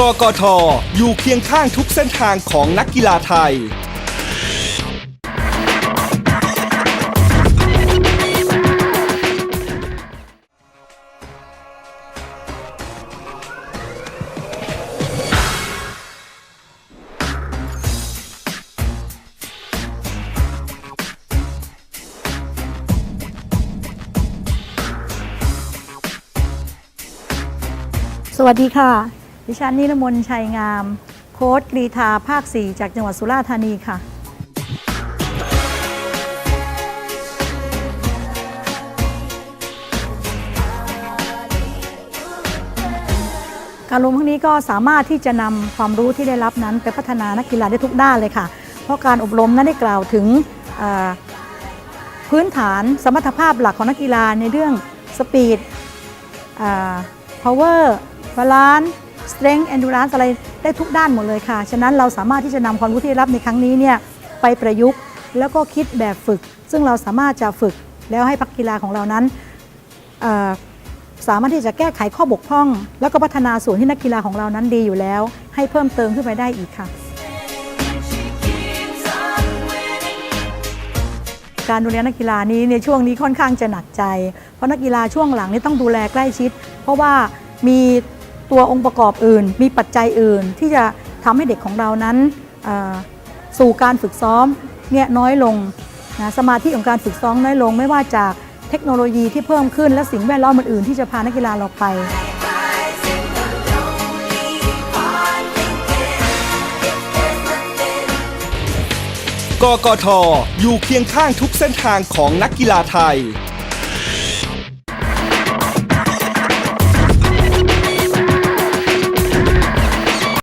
กกทอยู่เคียงข้างทุกเส้นทางของนักกีฬาไทย สวัสดีค่ะ ดิฉันนิรมนชัยงาม โค้ดกรีธาภาค 4 จากจังหวัดสุราษฎร์ธานีค่ะ การลงครั้งนี้ก็สามารถที่จะนำความรู้ที่ได้รับนั้นไปพัฒนานักกีฬาได้ทุกด้านเลยค่ะ เพราะการอบรมนั้นได้กล่าวถึงพื้นฐานสมรรถภาพหลักของนักกีฬาในเรื่องสปีดอ่า power balance strength endurance อะไรได้ทุกด้านหมดเลยค่ะ ฉะนั้นเราสามารถที่จะนำความรู้ที่ได้รับในครั้งนี้เนี่ยไปประยุกต์แล้วก็คิดแบบฝึก ซึ่งเราสามารถจะฝึกแล้วให้พักกีฬาของเรานั้นสามารถที่จะแก้ไขข้อบกพร่อง แล้วก็พัฒนาส่วนที่นักกีฬาของเรานั้นดีอยู่แล้ว ให้เพิ่มเติมขึ้นไปได้อีกค่ะ การดูแลนักกีฬานี้ในช่วงนี้ค่อนข้างจะหนักใจ เพราะนักกีฬาช่วงหลังนี่ต้องดูแลใกล้ชิด เพราะว่ามี ตัวองค์ประกอบอื่น มีปัจจัยอื่นที่จะทำให้เด็กของเรานั้นสู่การฝึกซ้อมเนี่ยน้อยลงนะสมาธิของการฝึกซ้อมน้อยลง ไม่ว่าจากเทคโนโลยีที่เพิ่มขึ้นและสิ่งแวดล้อมอื่นๆที่จะพานักกีฬาเราไปกกทอยู่เคียงข้างทุกเส้นทางของนักกีฬาไทย